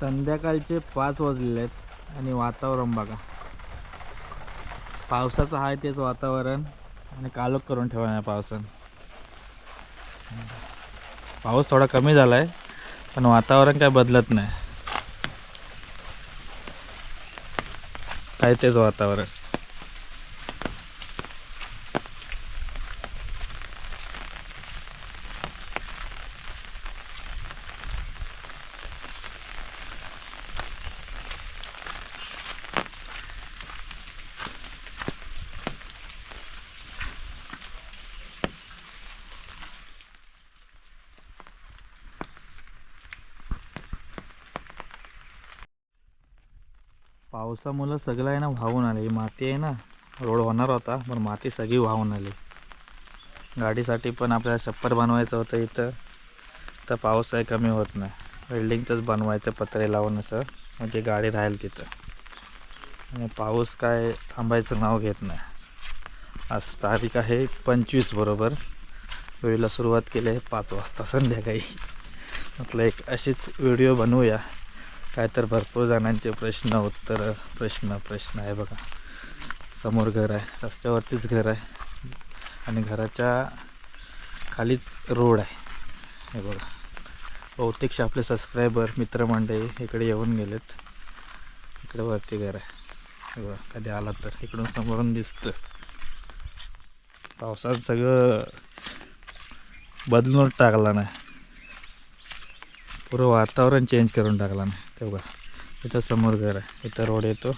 संध्याकाळचे पाच वाजलेले आहेत आणि वातावरण बघा. पावसाचं आहे तेच वातावरण आणि कालोख करून ठेवा या पावसानं. पाऊस थोडा कमी झाला आहे पण वातावरण काय बदलत नाही. काय तेच वातावरण. पावसामुळं सगळं आहे ना वाहून आले. माती आहे ना रोड होणार होता पण माती सगळी वाहून आली. गाडीसाठी पण आपल्याला छप्पर बनवायचं होतं इथं. तर पाऊस आहे कमी होत नाही. बिल्डिंगचंच बनवायचं पत्रे लावून असं. म्हणजे गाडी राहील तिथं. आणि पाऊस काय थांबायचं नाव घेत नाही. आज तारीख आहे पंचवीस बरोबर. वेळेला सुरुवात केली आहे पाच वाजता संध्याकाळी. म्हटलं एक अशीच व्हिडिओ बनवूया. काय तर भरपूर जणांचे प्रश्न उत्तर प्रश्न प्रश्न आहे बघा. समोर घर आहे रस्त्यावरतीच घर आहे आणि घराच्या खालीच रोड आहे. हे बघा. बहुतेकशे आपले सबस्क्रायबर मित्रमंडळी इकडे येऊन गेलेत. इकडे वरती घर आहे. हे बघा कधी आला तर इकडून समोरून दिसतं. पावसात सगळं बदलूनच टाकला नाही. पुरं वातावरण चेंज करून टाकला नाही. तेव्हा इथं समोर घर आहे. इथं रोड येतो.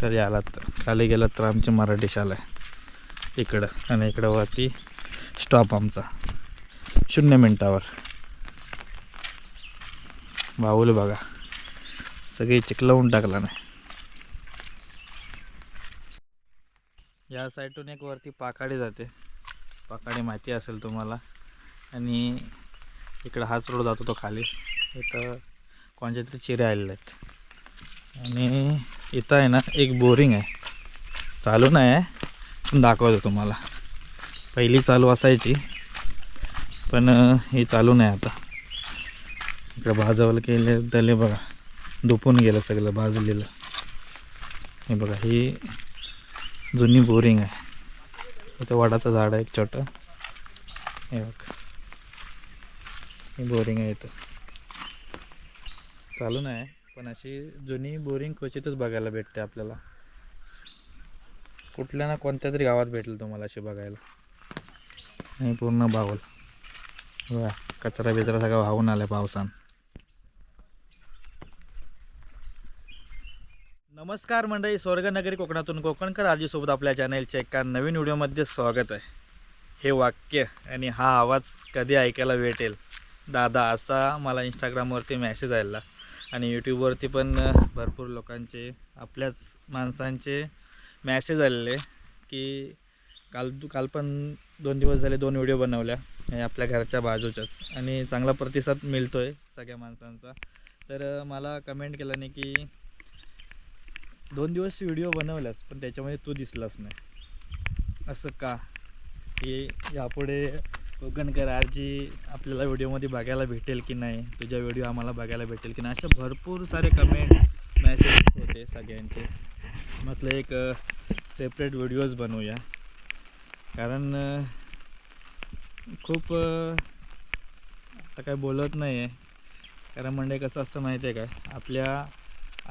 कधी आलात तर. खाली गेलात तर आमची मराठी शाला आहे. इकडं आणि इकडं वरती स्टॉप आमचा. शून्य मिनटावर. बाहुल बघा. सगळी चिकलवून टाकला नाही. या साईडून एक वरती पाकाडी जाते. पाकाडी माहिती असेल तुम्हाला. आणि इकडं हाच रोड जातो तो खाली. इथं कोणत्या तरी चिरे आलेले आहेत. आणि इथं आहे ना एक बोरिंग आहे. चालू नाही आहे पण दाखवतो तुम्हाला. पहिली चालू असायची पण हे ही चालू नाही आता. इकडं भाजवलं केले त्याले बघा दुपून गेलं सगळं भाजलेलं हे बघा ही जुनी बोरिंग आहे. इथं वडाचं झाड आहे एक छोटं. हे बघ. ही बोरिंग आहे इथं. चालू नाही पण अशी जुनी बोरिंग क्वचितच बघायला भेटते आपल्याला. कुठल्या ना कोणत्या तरी गावात भेटेल तुम्हाला अशी बघायला. नाही पूर्ण बावल बघा कचरा बिचरा सगळा वाहून आला पावसान. नमस्कार मंडळी स्वर्गनगरी कोकणातून कोकणकर आजीसोबत आपल्या चॅनलच्या एका नवीन व्हिडिओमध्ये स्वागत आहे. हे वाक्य आणि हा आवाज कधी ऐकायला भेटेल? दादा असा मला इंस्टाग्रामवरती मॅसेज आलेला. आणि यूट्यूबवरती पण भरपूर लोकांचे आपल्याच माणसांचे मॅसेज आलेले की काल काल पण दोन दिवस झाले दोन व्हिडिओ बनवल्या आपल्या घरच्या बाजूच्याच. आणि चांगला प्रतिसाद मिळतो आहे सगळ्या माणसांचा. तर मला कमेंट केल्याने की दोन दिवस व्हिडिओ बनवल्यास पण त्याच्यामध्ये तू दिसलास नाही. असं का? की यापुढे कोकणकर आरजी आपल्याला व्हिडिओमध्ये बघायला भेटेल की नाही? तुझ्या व्हिडिओ आम्हाला बघायला भेटेल की नाही? असे भरपूर सारे कमेंट मेसेज होते सगळ्यांचे. म्हटलं एक सेपरेट व्हिडिओज बनवूया. कारण खूप आता काय बोलत नाही आहे कारण म्हणजे कसं असतं माहिती आहे का? आपल्या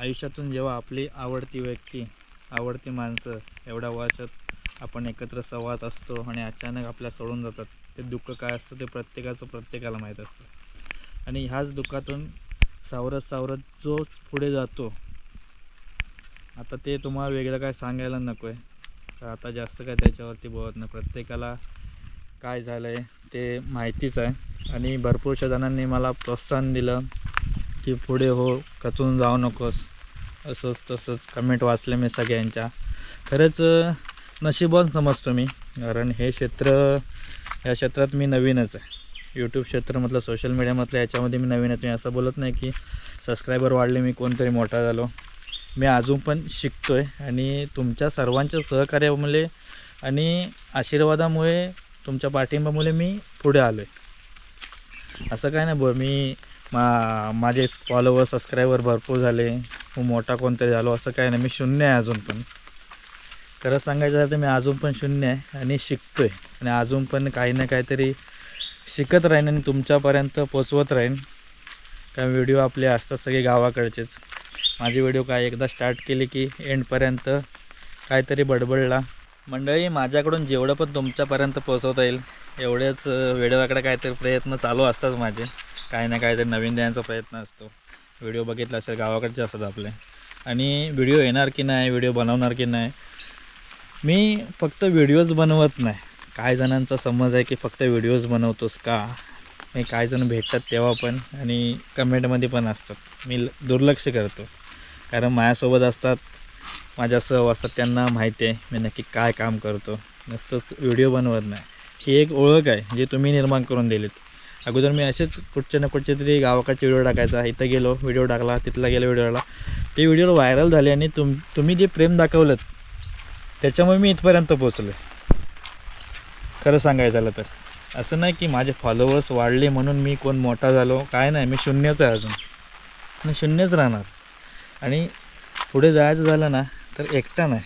आयुष्यातून जेव्हा आपली आवडती व्यक्ती आवडती माणसं एवढ्या वर्षात आपण एकत्र संवाद असतो आणि अचानक आपल्या सोडून जातात. ते दुःख काय असतं ते प्रत्येकाचं प्रत्येकाला माहीत असतं. आणि ह्याच दुःखातून सावरत सावरत जो पुढे जातो आता ते तुम्हाला वेगळं काय सांगायला नको आहे तर आता जास्त काय त्याच्यावरती बोलत नाही. प्रत्येकाला काय झालं आहे ते माहितीच आहे. आणि भरपूरशा जणांनी मला प्रोत्साहन दिलं की पुढे हो कचून जाऊ नकोस. असंच तसंच कमेंट वाचले मी सगळ्यांच्या. खरंच अं, समजतो मी. कारण हे क्षेत्र या क्षेत्रात मी नवीनच आहे. यूट्यूब क्षेत्रामधलं सोशल मीडियामधलं याच्यामध्ये मी नवीनच मी असं बोलत नाही की सबस्क्रायबर वाढले मी कोणतरी मोठा झालो. मी अजून पण शिकतो आहे आणि तुमच्या सर्वांच्या सहकार्यामुळे आणि आशीर्वादामुळे तुमच्या पाठिंबामुळे मी पुढे आलो आहे असं काय नाही ब मी मा माझे फॉलोवर सबस्क्रायबर भरपूर झाले. खूप मोठा कोणतरी झालो असं काय नाही. मी शून्य आहे अजून पण. खरं सांगायचं झालं तर मी अजून पण शून्य आहे आणि शिकतो आहे आणि अजून पण काही ना काहीतरी शिकत राहीन आणि तुमच्यापर्यंत पोचवत राहीन. कारण व्हिडिओ आपले असतात सगळे गावाकडचेच. माझी व्हिडिओ काय एकदा स्टार्ट केली की एंडपर्यंत काहीतरी बडबडला. मंडळी माझ्याकडून जेवढं पण तुमच्यापर्यंत पोचवता येईल एवढेच व्हिडिओकडे काहीतरी प्रयत्न चालू असतात माझे. काही ना काहीतरी नवीन देण्याचा प्रयत्न असतो. व्हिडिओ बघितला असेल गावाकडचे असतात आपले. आणि व्हिडिओ येणार की नाही व्हिडिओ बनवणार की नाही मी फक्त व्हिडिओज बनवत नाही. काही जणांचा समज आहे की फक्त व्हिडिओज बनवतोस का? मी काही जण भेटतात तेव्हा पण आणि कमेंटमध्ये पण असतात. मी ल- दुर्लक्ष करतो. कारण माझ्यासोबत असतात माझ्या सह असतात त्यांना माहिती आहे. मी नक्की काय काम करतो. नुसतंच व्हिडिओ बनवत नाही. ही एक ओळख आहे जी तुम्ही निर्माण करून दिलीत. अगोदर मी असेच कुठच्या ना कुठच्या तरी गावाकडचे व्हिडिओ टाकायचा. इथं गेलो व्हिडिओ टाकला तिथला गेलो व्हिडिओ टाकला. ते व्हिडिओ व्हायरल झाले आणि तुम तुम्ही जे प्रेम दाखवलं त्याच्यामुळे मी इथपर्यंत पोचलो खरं सांगायचं झालं तर. असं नाही की माझे फॉलोअर्स वाढले म्हणून मी कोण मोठा झालो काय नाही. मी शून्यच आहे अजून. आणि शून्यच राहणार. आणि पुढे जायचं झालं ना तर एकटा नाही.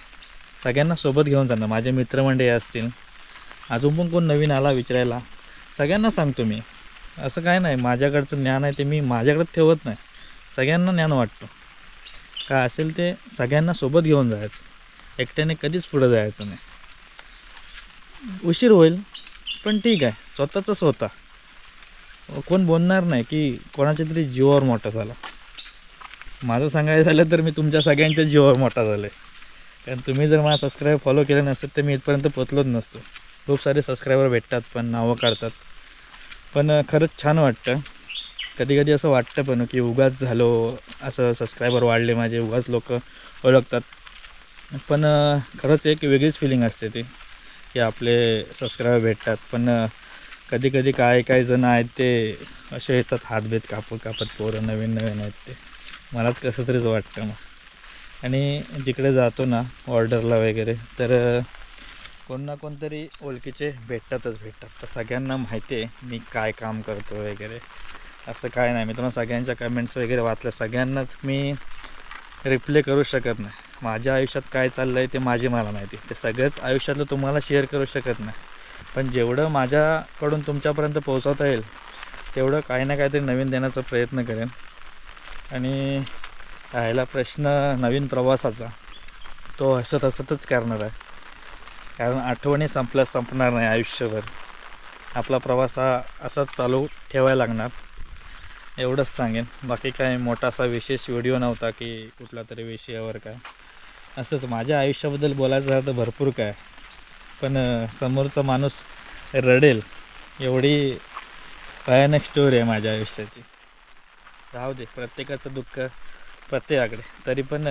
सगळ्यांना सोबत घेऊन जाणार माझे मित्रमंडळी असतील. अजून पण कोण नवीन आला विचारायला? सगळ्यांना सांगतो मी. असं काय नाही. माझ्याकडचं ज्ञान आहे ते मी माझ्याकडे ठेवत नाही. सगळ्यांना ज्ञान वाटतो. काय असेल ते सगळ्यांना सोबत घेऊन जायचं. एकट्याने कधीच पुढं जायचं नाही. उशीर होईल पण ठीक आहे. स्वतःचं स्वतः कोण बोलणार नाही की कोणाच्या तरी जीवावर मोठा झाला. माझं सांगायचं झालं तर मी तुमच्या सगळ्यांच्या जीवावर मोठा झालो आहे कारण तुम्ही जर मला सबस्क्राईब फॉलो केले नसतं तर मी इथपर्यंत पोचलोच नसतो. खूप सारे सबस्क्रायबर भेटतात पण नावं काढतात. पण खरंच छान वाटतं. कधी कधी असं वाटतं पण की उगाच झालो असं सबस्क्रायबर वाढले माझे उगाच लोक ओळखतात. पण खरंच एक वेगळीच फिलिंग असते ती की आपले सबस्क्रायबर भेटतात. पण कधी कधी काय काय जण आहेत ते असे येतात हातभेद कापत कापत पोरं नवीन नवीन आहेत ते. मलाच कसं तरीच वाटतं मग. आणि जिकडे जातो ना ऑर्डरला वगैरे तर कोण ना कोणतरी ओळखीचे भेटतातच भेटतात. तर सगळ्यांना माहिती आहे मी काय काम करतो वगैरे. असं काय नाही. मी तुम्हाला सगळ्यांच्या कमेंट्स वगैरे वाचल्या सगळ्यांनाच मी रिप्ले करू शकत नाही. माझ्या आयुष्यात काय चाललं आहे ते माझी मला माहिती. ते सगळंच आयुष्यातलं तुम्हाला शेअर करू शकत नाही. पण जेवढं माझ्याकडून तुमच्यापर्यंत पोहोचवता येईल तेवढं काही ना काहीतरी नवीन देण्याचा प्रयत्न करेन. आणि राहिला प्रश्न नवीन प्रवासाचा तो हसत हसतच करणार आहे. कारण आठवणी संपल्या संपणार नाही आयुष्यभर. आपला प्रवास हा असाच चालू ठेवायला लागणार. एवढंच सांगेन. बाकी काय मोठा असा विशेष व्हिडिओ नव्हता की कुठला तरी विषयावर काय. असंच माझ्या आयुष्याबद्दल बोलायचं झालं तर भरपूर काय. पण समोरचा माणूस रडेल एवढी भयानक स्टोरी आहे माझ्या आयुष्याची. राहू दे प्रत्येकाचं दुःख प्रत्येकाकडे. तरी पण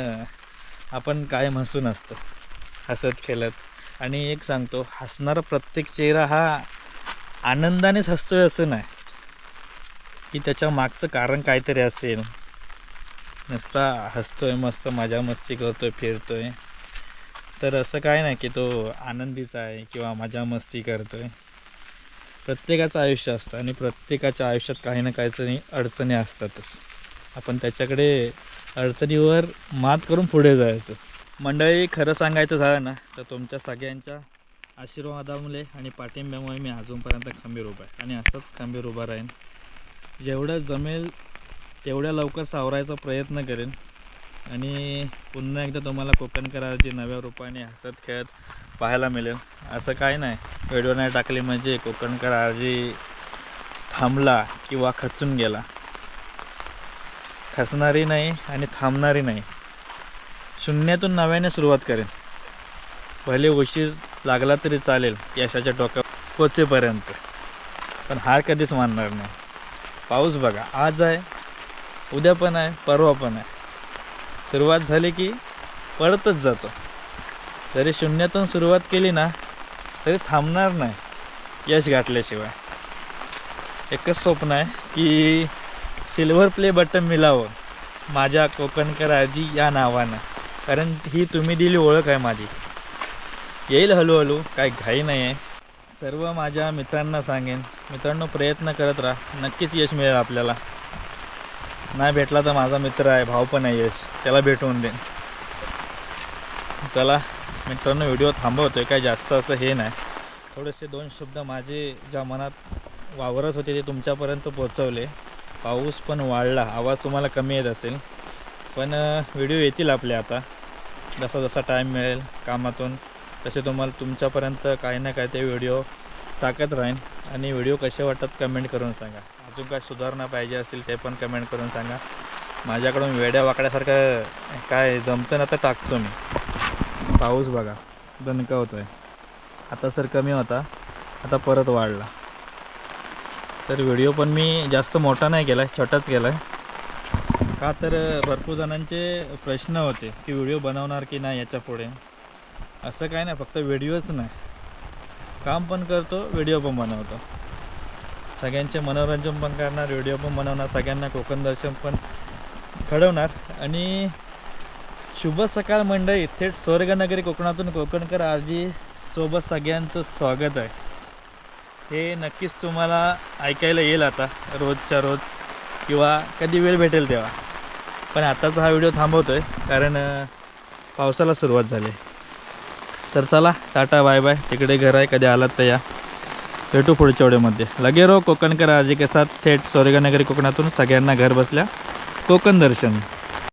आपण कायम हसून असतो हसत खेळत. आणि एक सांगतो हसणारा प्रत्येक चेहरा हा आनंदानेच हसतोय असं नाही. की त्याच्या मागचं कारण काहीतरी असेल नुसता हसतोय मस्त मजा मस्ती करतोय फिरतोय. तर असं काय नाही की तो आनंदीचा आहे किंवा मजा मस्ती करतोय. प्रत्येकाचं आयुष्य असतं आणि प्रत्येकाच्या आयुष्यात काही ना काहीतरी अडचणी असतातच. आपण त्याच्याकडे अडचणीवर मात करून पुढे जायचं. मंडळी खरं सांगायचं झालं ना तर तुमच्या सगळ्यांच्या आशीर्वादामुळे आणि पाठिंब्यामुळे मी अजूनपर्यंत खंबीर उभा आहे. आणि असंच खंबीर उभा राहीन. जेवढं जमेल तेवढ्या लवकर सावरायचा प्रयत्न करेन. आणि पुन्हा एकदा तुम्हाला कोकण करारची नव्या रूपाने हसत खेळत पाहायला मिळेल. असं काय नाही. व्हिडिओ नाही टाकली म्हणजे कोकण करारजी थांबला किंवा खचून गेला. खचणारी नाही आणि थांबणारी नाही. शून्यातून नव्याने सुरुवात करेन. पहिले उशीर लागला तरी चालेल यशाच्या टोकावर पोचेपर्यंत. पण हार कधीच मानणार नाही. पाऊस बघा. आज आहे. उद्या पण आहे परवा पण आहे. सुरुवात झाली की पडतच जातो. जरी शून्यातून सुरुवात केली ना तरी थांबणार नाही यश गाठल्याशिवाय. एकच स्वप्न आहे की सिल्वर प्ले बटन मिळावं माझ्या कोकणकर आजी या नावानं. कारण ही तुम्ही दिली ओळख आहे माझी. येईल हळूहळू काय घाई नाही आहे सर्व माझ्या मित्रांना सांगेन. मित्रांनो प्रयत्न करत राहा. नक्कीच यश मिळेल आपल्याला. नाही भेटला तर माझा मित्र आहे भाऊ पण आहे यश त्याला भेटवून देईन. चला मित्रांनो व्हिडिओ थांबवतो आहे काय जास्त असं हे नाही. थोडेसे दोन शब्द माझे ज्या मनात वावरत होते ते तुमच्यापर्यंत पोचवले पाऊस पण वाढला आवाज तुम्हाला कमी येत असेल. पण व्हिडिओ येतील आपले आता. जसा जसा टाईम मिळेल कामातून तसे तुम्हाला तुमच्यापर्यंत काही ना काही ते व्हिडिओ टाकत राहीन. आणि व्हिडिओ कसे वाटतात कमेंट करून सांगा. अजून काय सुधारणा पाहिजे असतील ते पण कमेंट करून सांगा. माझ्याकडून वेड्या वाकड्यासारखं काय जमतं ना तर टाकतो मी. पाऊस बघा दणका होतो आहे आता सर कमी होता आता परत वाढला. तर व्हिडिओ पण मी जास्त मोठा नाही केला आहे छोटाच केला आहे का तर भरपूर जणांचे प्रश्न होते की व्हिडिओ बनवणार की नाही याच्यापुढे. असं काय नाही फक्त व्हिडिओच नाही. काम पण करतो व्हिडिओ पण बनवतो. सगळ्यांचे मनोरंजन पण करणार व्हिडिओ पण बनवणार सगळ्यांना कोकण दर्शन पण घडवणार. आणि शुभ सकाळ मंडळी थेट स्वर्गनगरी कोकणातून कोकणकर आरजी सोबत सगळ्यांचं स्वागत आहे. हे नक्कीच तुम्हाला ऐकायला येईल आता रोजच्या रोज किंवा कधी वेळ भेटेल तेव्हा. पण आताचा हा व्हिडिओ थांबवतो आहे कारण पावसाला सुरुवात झाली. तर चला टाटा बाय बाय तिकडे घर आहे कधी आलात तर या. भेटू पुढच्या व्हिडिओमध्ये. लगे रो कोकणकर आजी के साथ थेट सोरेगानगरी कोकणातून सगळ्यांना घर बसल्या कोकण दर्शन.